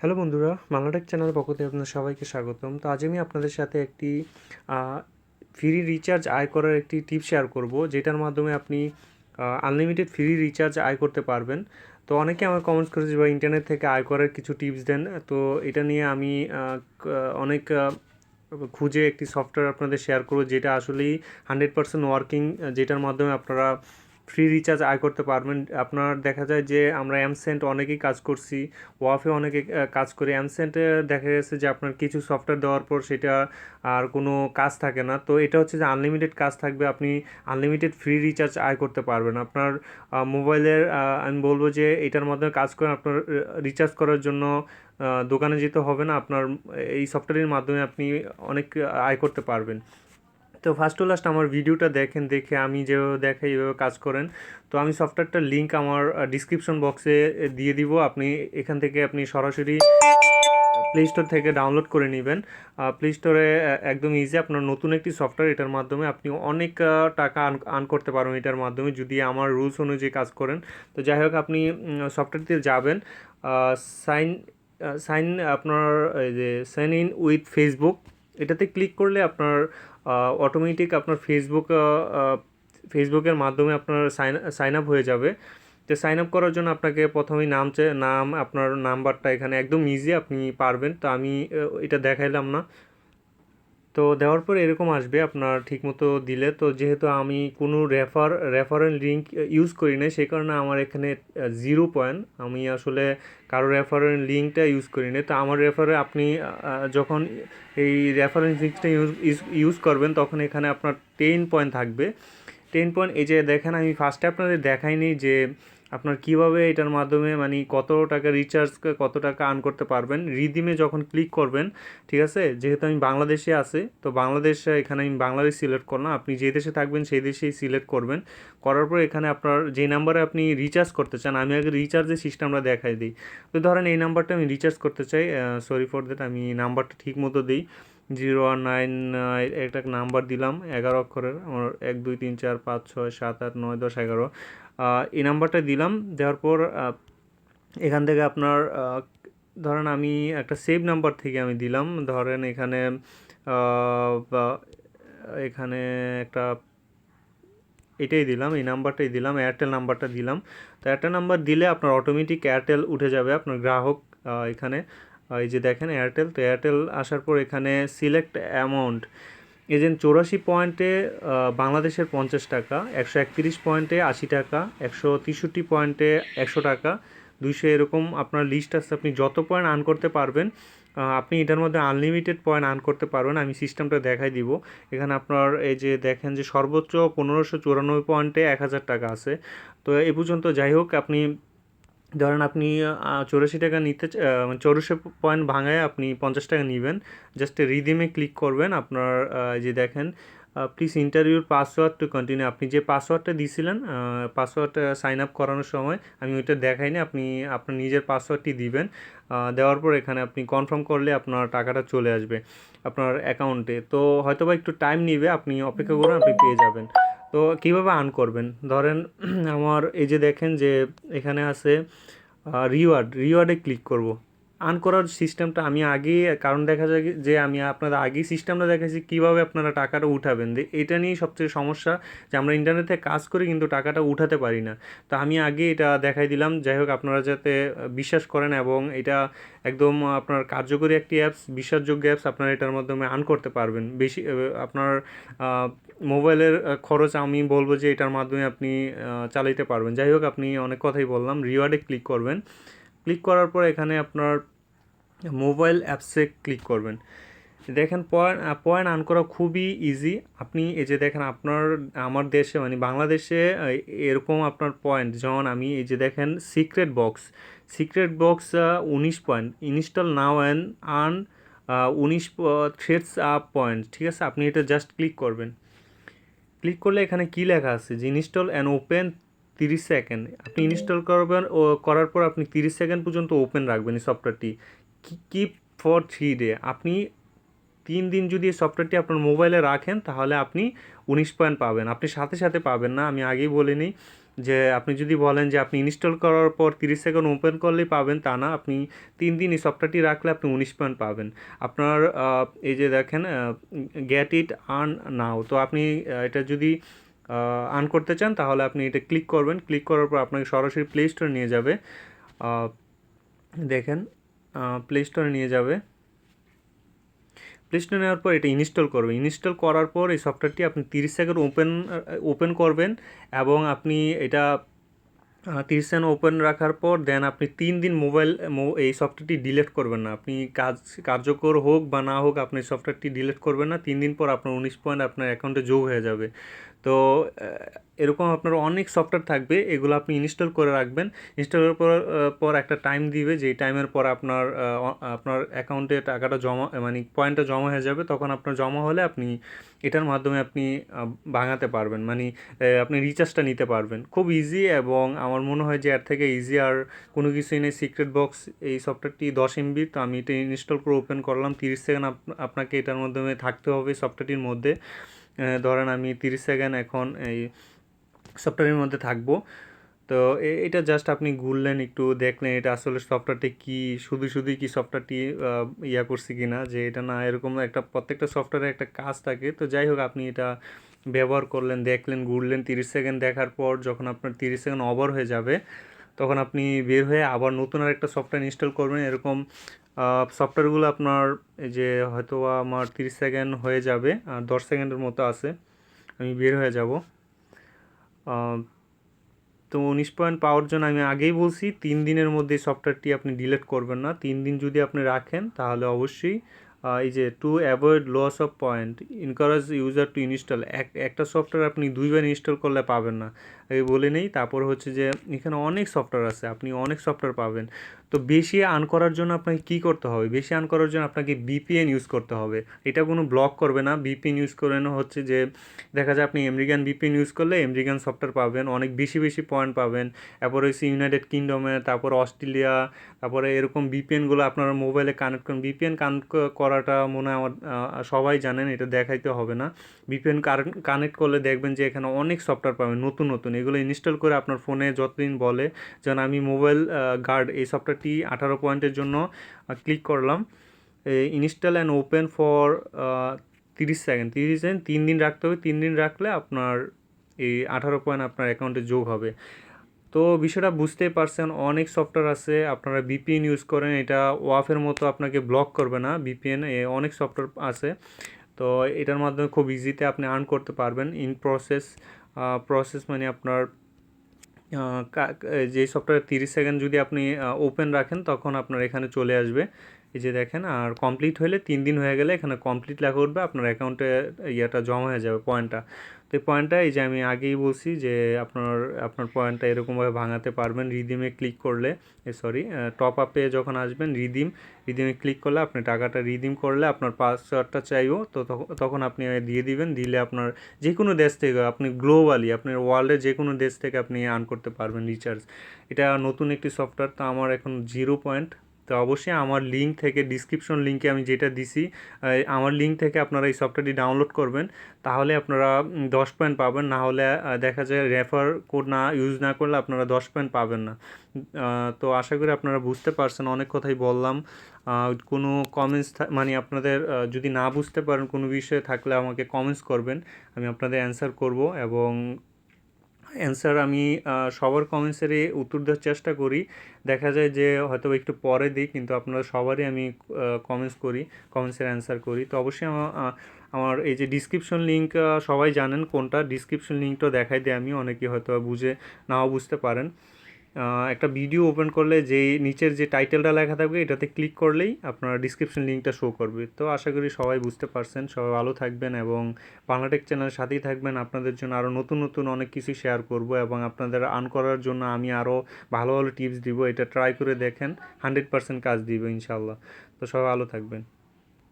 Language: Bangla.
হ্যালো বন্ধুরা বাংলাটেক চ্যানেলের পক্ষ থেকে আপনাদের সবাইকে স্বাগতম। তো আজ আমি আপনাদের সাথে একটি ফ্রি রিচার্জ আয় করার একটি টিপ শেয়ার করব, যেটার মাধ্যমে আপনি আনলিমিটেড ফ্রি রিচার্জ আয় করতে পারবেন। তো অনেকে আমার কমেন্টস করেছে বা ইন্টারনেট থেকে আয় করার কিছু টিপস দেন। তো এটা নিয়ে আমি অনেক খুঁজে একটি সফটওয়্যার আপনাদের শেয়ার করব, যেটা আসলেই হান্ড্রেড পার্সেন্ট ওয়ার্কিং যেটার মাধ্যমে আপনারা ফ্রি রিচার্জ আয় করতে পারবেন। আপনার দেখা যায় যে আমরা অ্যামসেন্ট অনেকেই কাজ করছি ওয়াফে অনেকে কাজ করি। অ্যামসেন্টে দেখা গেছে যে আপনার কিছু সফটওয়্যার দেওয়ার পর সেটা আর কোনো কাজ থাকে না। তো এটা হচ্ছে যে আনলিমিটেড কাজ থাকবে, আপনি আনলিমিটেড ফ্রি রিচার্জ আয় করতে পারবেন। আপনার মোবাইলের আমি বলব যে এটার মাধ্যমে কাজ করে আপনার রিচার্জ করার জন্য দোকানে যেতে হবে না। আপনার এই সফটওয়্যারের মাধ্যমে আপনি অনেক আয় করতে পারবেন। তো ফার্স্ট টু লাস্ট আমার ভিডিওটা দেখেন, দেখে আমি যেভাবে দেখাই এইভাবে কাজ করেন। তো আমি সফটওয়্যারটার লিঙ্ক আমার ডিসক্রিপশন বক্সে দিয়ে দিব। আপনি এখান থেকে আপনি সরাসরি প্লে স্টোর থেকে ডাউনলোড করে নেবেন। প্লে স্টোরে একদম ইজি আপনার নতুন একটি সফটওয়্যার এটার মাধ্যমে আপনি অনেক টাকা আর্ন করতে পারবেন এটার মাধ্যমে, যদি আমার রুলস অনুযায়ী কাজ করেন। তো যাই হোক, আপনি সফটওয়্যারটিতে যাবেন। সাইন সাইন আপনার যে সাইন ইন উইথ ফেসবুক এটাতে ক্লিক করলে আপনার অটোমেটিক আপনার ফেসবুক ফেসবুকের মাধ্যমে আপনার সাইন সাইন আপ হয়ে যাবে। তো সাইন আপ করার জন্য আপনাকে প্রথমেই নাম নাম, আপনার নাম্বারটা এখানে একদম ইজি আপনি পারবেন। তো আমি এটা দেখাইলাম না। তো দেওয়ার পর এরকম আসবে, আপনার ঠিকমতো দিলে। তো যেহেতু আমি কোনো রেফার রেফারেল লিঙ্ক ইউজ করি না সেই কারণে আমার এখানে জিরো পয়েন্ট আমি আসলে কারও রেফারেল লিঙ্কটা ইউজ করি না তো আমার রেফারে আপনি যখন এই রেফারেন্স লিঙ্কটা ইউজ ইউজ করবেন, তখন এখানে আপনার টেন পয়েন্ট থাকবে। টেন পয়েন্ট এই যে দেখেন, আমি ফার্স্টে আপনাদের দেখাইনি যে আপনার কীভাবে এটার মাধ্যমে মানে কত টাকা রিচার্জ কত টাকা আর্ন করতে পারবেন? রিদিমে যখন ক্লিক করবেন, ঠিক আছে? যেহেতু আমি বাংলাদেশে আছি, তো বাংলাদেশ, এখানে আমি বাংলাদেশ সিলেক্ট করলাম। আপনি যে দেশে থাকবেন, সেই দেশেই সিলেক্ট করবেন। করার পর এখানে আপনার যে নাম্বারে আপনি রিচার্জ করতে চান, আমি আগে রিচার্জের সিস্টেমটা দেখাই দিই। তো ধরেন এই নাম্বারটা আমি রিচার্জ করতে চাই সরি ফর দ্যাট আমি নাম্বারটা ঠিক মতো দিই। জিরো ওয়ান নাইন একটা নাম্বার দিলাম, এগারো অক্ষরের, আমার এক, দুই, তিন, চার, পাঁচ, ছয়, সাত, আট, নয়, দশ, এগারো। এই নাম্বারটা দিলাম, দেওয়ার পর এখান থেকে আপনার ধরেন আমি একটা সেভ নাম্বার থেকে আমি দিলাম, ধরেন এখানে এখানে একটা, এটাই দিলাম, এই নাম্বারটাই দিলাম এয়ারটেল নাম্বারটা দিলাম। তো এয়ারটেল নাম্বার দিলে আপনার অটোমেটিক এয়ারটেল উঠে যাবে, আপনার গ্রাহক এখানে। এই যে দেখেন এয়ারটেল তো এয়ারটেল আসার পর এখানে সিলেক্ট অ্যামাউন্ট এজেন্ট চৌরাশি পয়েন্টে বাংলাদেশের পঞ্চাশ টাকা, একশো একত্রিশ পয়েন্টে আশি টাকা, একশো তেষট্টি পয়েন্টে একশো টাকা, দুইশো এরকম আপনার লিস্ট আছে, আপনি যত পয়েন্ট আর্ন করতে পারবেন আপনি এটার মধ্যে আনলিমিটেড পয়েন্ট আর্ন করতে পারবেন, আমি সিস্টেমটা দেখাই দিব। এখানে আপনার এই যে দেখেন যে সর্বোচ্চ পনেরোশো চুরানব্বই পয়েন্টে এক হাজার টাকা আছে। তো এ পর্যন্ত যাই হোক, আপনি ধরেন আপনি চৌরাশি টাকা নিতে মানে চৌরাশি পয়েন্ট ভাঙায় আপনি পঞ্চাশ টাকা নেবেন। জাস্ট রিদিমে ক্লিক করবেন আপনার যে দেখেন প্লিজ ইন্টারভিউর পাসওয়ার্ড টু কন্টিনিউ আপনি যে পাসওয়ার্ডটা দিয়েছিলেন পাসওয়ার্ড সাইন আপ করানোর সময়, আমি ওইটা দেখাইনি, আপনি, আপনার নিজের পাসওয়ার্ডটি দিবেন। দেওয়ার পর এখানে আপনি কনফার্ম করলে আপনার টাকাটা চলে আসবে আপনার অ্যাকাউন্টে তো হয়তো বা একটু টাইম নিবে, আপনি অপেক্ষা করুন, আপনি পেয়ে যাবেন। তো কীভাবে আর্ন করবেন? ধরেন আমার এই যে দেখেন যে এখানে আছে রিওয়ার্ড রিওয়ার্ডে ক্লিক করব। আর্ন করার সিস্টেমটা আমি আগে, কারণ দেখা যায় যে আমি আপনাদের আগেই সিস্টেমটা দেখাচ্ছি কীভাবে আপনারা টাকাটা উঠাবেন। যে এটা নিয়েই সবচেয়ে সমস্যা যে আমরা ইন্টারনেটে কাজ করি কিন্তু টাকাটা উঠাতে পারি না। তো আমি আগে এটা দেখাই দিলাম। যাই হোক, আপনারা যাতে বিশ্বাস করেন এবং এটা একদম আপনার কার্যকরী একটি অ্যাপস বিশ্বাসযোগ্য অ্যাপস আপনারা এটার মাধ্যমে আর্ন করতে পারবেন। বেশি আপনার মোবাইলের খরচ আমি বলব যে এটার মাধ্যমে আপনি চালাইতে পারবেন। যাই হোক, আপনি অনেক কথাই বললাম। রিওয়ার্ডে ক্লিক করবেন। ক্লিক করার পর এখানে আপনার মোবাইল অ্যাপসে ক্লিক করবেন। দেখেন পয়েন্ট পয়েন্ট আর্ন করা খুবই ইজি আপনি এই যে দেখেন আপনার, আমার দেশে মানে বাংলাদেশে এরকম আপনার পয়েন্ট, যেমন আমি এই যে দেখেন সিক্রেট বক্স সিক্রেট বক্স উনিশ point. Install now and earn উনিশ থ্রেডস আপ পয়েন্ট ঠিক আছে? আপনি এটা জাস্ট ক্লিক করবেন। ক্লিক করলে এখানে কি লেখা আছে? যে ইনস্টল অ্যান্ড ওপেন তিরিশ সেকেন্ড। আপনি ইনস্টল করবেন ও করার পর আপনি তিরিশ সেকেন্ড পর্যন্ত ওপেন রাখবেন এই সফটওয়্যারটি কিপ ফর থ্রি ডে আপনি তিন দিন যদি এই সফটওয়্যারটি আপনার মোবাইলে রাখেন, তাহলে আপনি উনিশ পয়েন্ট পাবেন। আপনি সাথে সাথে পাবেন না, আমি আগেই বলে নিই যে আপনি যদি বলেন যে আপনি ইনস্টল করার পর তিরিশ সেকেন্ড ওপেন করলেই পাবেন, তা না। আপনি তিন দিন এই সফটওয়্যারটি রাখলে আপনি উনিশ পয়েন্ট পাবেন। আপনার এই যে দেখেন গেট ইট আর্ন নাও তো আপনি এটা যদি আর্ন করতে চান, তাহলে আপনি এটা ক্লিক করবেন। ক্লিক করার পর আপনাকে সরাসরি প্লে স্টোরে নিয়ে যাবে। দেখেন প্লে স্টোরে নিয়ে যাবে। প্লে স্টোরে নেওয়ার পর এটা ইনস্টল করবে। ইনস্টল করার পর এই সফটওয়্যারটি আপনি তিরিশ সেকেন্ড ওপেন ওপেন করবেন এবং আপনি এটা তিরিশ সেকেন্ড ওপেন রাখার পর দেন আপনি তিন দিন মোবাইল এই সফটওয়্যারটি ডিলেট করবেন না। আপনি কাজ, কার্যকর হোক বা না হোক, আপনি সফটওয়্যারটি ডিলিট করবেন না। তিন দিন পর আপনার উনিশ পয়েন্ট আপনার অ্যাকাউন্টে যোগ হয়ে যাবে। তো এরকম আপনার অনেক সফটওয়্যার থাকবে, এগুলো আপনি ইনস্টল করে রাখবেন। ইনস্টল করার পর একটা টাইম দিবে, যেই টাইমের পর আপনার আপনার অ্যাকাউন্টে টাকাটা জমা মানে পয়েন্টটা জমা হয়ে যাবে, তখন আপনার জমা হলে আপনি এটার মাধ্যমে আপনি ভাঙাতে পারবেন। মানে আপনি রিচার্জটা নিতে পারবেন। খুব ইজি এবং আমার মনে হয় যে এর থেকে ইজি আর কোনো কিছুই নেই। সিক্রেট বক্স এই সফটওয়্যারটি দশ এমবি তো আমি এটা ইনস্টল করে ওপেন করলাম। তিরিশ সেকেন্ড আপনাকে এটার মাধ্যমে থাকতে হবে সফটওয়্যারটির মধ্যে। ধরেন আমি তিরিশ সেকেন্ড এখন এই সফটওয়্যারের মধ্যে থাকব। তো এটা জাস্ট আপনি ঘুরলেন, একটু দেখলেন এটা আসলে সফটওয়্যারটি কি, শুধু শুধুই কি সফটওয়্যারটি ইয়া করছি কি না যে এটা না, এরকম একটা প্রত্যেকটা সফটওয়্যারে একটা কাজ থাকে। তো যাই হোক, আপনি এটা ব্যবহার করলেন, দেখলেন, ঘুরলেন, তিরিশ সেকেন্ড দেখার পর যখন আপনার তিরিশ সেকেন্ড ওভার হয়ে যাবে তখন আপনি বের হয়ে আবার নতুন আর একটা সফটওয়্যার ইনস্টল করবেন। এরকম সফটওয়্যারগুলো আপনার এই যে হয়তো আমার তিরিশ সেকেন্ড হয়ে যাবে, আর দশ সেকেন্ডের মতো আছে। আমি বের হয়ে যাব। তো উনিশ পয়েন্ট পাওয়ার জন্য আমি আগেই বলছি, তিন দিনের মধ্যে সফটওয়্যারটি আপনি ডিলিট করবেন না। তিন দিন যদি আপনি রাখেন, তাহলে অবশ্যই এই যে to avoid loss of point encourage user to install এক, একটা সফটওয়্যার আপনি দুইবার ইনস্টল করলে পাবেন না। এই বলে নেই, তারপর হচ্ছে যে এখানে অনেক সফটওয়্যার আছে, আপনি অনেক সফটওয়্যার পাবেন। তো বেশি আর্ন করার জন্য আপনাকে কী করতে হবে? বেশি আর্ন করার জন্য আপনাকে বিপিএন ইউজ করতে হবে। এটা কোনো ব্লক করবে না। বিপিএন ইউজ করেন হচ্ছে যে, দেখা যায় আপনি আমেরিকান বিপিএন ইউজ করলে আমেরিকান সফটওয়্যার পাবেন, অনেক বেশি বেশি পয়েন্ট পাবেন। তারপরে হচ্ছে ইউনাইটেড কিংডমে তারপর অস্ট্রেলিয়া তারপরে এরকম বিপিএনগুলো আপনার মোবাইলে কানেক্ট করেন। বিপিএন কানেক্ট করাটা মনে হয় আমার সবাই জানেন, এটা দেখাইতে হবে না। বিপিএন কানেক্ট করলে দেখবেন যে এখানে অনেক সফটওয়্যার পাবেন, নতুন নতুন। এগুলো ইনস্টল করে আপনার ফোনে যতদিন বলে, যেন আমি মোবাইল গার্ড এই সফটওয়্যারটি আঠারো পয়েন্টের জন্য ক্লিক করলাম। ইনস্টল অ্যান্ড ওপেন ফর তিরিশ সেকেন্ড তিরিশ সেকেন্ড তিন দিন রাখতে হবে। তিন দিন রাখলে আপনার এই আঠারো পয়েন্ট আপনার অ্যাকাউন্টে যোগ হবে। তো বিষয়টা বুঝতেই পারছেন, অনেক সফটওয়্যার আছে, আপনারা বিপিএন ইউজ করেন, এটা ওয়াফের মতো আপনাকে ব্লক করবে না বিপিএন অনেক সফটওয়্যার আছে। তো এটার মাধ্যমে খুব ইজিতে আপনি আর্ন করতে পারবেন। ইন প্রসেস প্রসেস মানে আপনার যে সফটওয়্যার তিরিশ সেকেন্ড যদি আপনি ওপেন রাখেন তখন আপনার এখানে চলে আসবে। এই যে দেখেন, আর কমপ্লিট হলে তিন দিন হয়ে গেলে এখানে কমপ্লিট লেখা উঠবে, আপনার অ্যাকাউন্টে ইয়েটা জমা হয়ে যাবে পয়েন্টটা তো এই পয়েন্টটা এই যে আমি আগেই বলছি যে আপনার আপনার পয়েন্টটা এরকমভাবে ভাঙাতে পারবেন রিদিমে ক্লিক করলে। সরি টপ আপে যখন আসবেন রিদিম রিদিমে ক্লিক করলে আপনি টাকাটা রিদিম করলে আপনার পাসওয়ার্ডটা চাইব। তো তখ- তখন আপনি দিয়ে দিবেন, দিলে আপনার যে কোনো দেশ থেকে, আপনি গ্লোবালি আপনার ওয়ার্ল্ডের যে কোনো দেশ থেকে আপনি আর্ন করতে পারবেন রিচার্জ এটা নতুন একটি সফটওয়্যার তো আমার এখন জিরো পয়েন্ট তো অবশ্যই আমার লিঙ্ক থেকে ডিসক্রিপশন লিঙ্কে আমি যেটা দিছি আমার লিঙ্ক থেকে আপনারা এই সফটওয়্যারটি ডাউনলোড করবেন। তাহলে আপনারা দশ পয়েন্ট পাবেন, না হলে দেখা যায় রেফার কোড না ইউজ না করলে আপনারা দশ পয়েন্ট পাবেন না। তো আশা করি আপনারা বুঝতে পারছেন, অনেক কথাই বললাম। কোনো কমেন্টস মানে আপনাদের যদি না বুঝতে পারেন কোনো বিষয়ে, থাকলে আমাকে কমেন্টস করবেন, আমি আপনাদের অ্যান্সার করব এবং অ্যান্সার আমি সবার কমেন্টসেরই উত্তর দেওয়ার চেষ্টা করি। দেখা যায় যে হয়তো একটু পরে দিই, কিন্তু আপনারা সবারই আমি কমেন্টস করি কমেন্টসের অ্যান্সার করি। তো অবশ্যই আমার আমার এই যে ডিসক্রিপশন লিঙ্ক সবাই জানেন কোনটা। ডিসক্রিপশন লিঙ্কটা দেখাই দিই আমি অনেকে হয়তো বুঝে, নাও বুঝতে পারেন। একটা ভিডিও ওপেন করলে যেই নিচের যে টাইটেলটা লেখা থাকবে, এটাতে ক্লিক করলেই আপনার ডিসক্রিপশন লিঙ্কটা শো করবে। তো আশা করি সবাই বুঝতে পারছেন। সবাই ভালো থাকবেন এবং বাংলাটেক চ্যানেলের সাথেই থাকবেন। আপনাদের জন্য আরও নতুন নতুন অনেক কিছু শেয়ার করব এবং আপনাদের আর্ন করার জন্য আমি আরও ভালো ভালো টিপস দিব। এটা ট্রাই করে দেখেন। হান্ড্রেড পার্সেন্ট কাজ দিব ইনশাল্লাহ তো সবাই ভালো থাকবেন।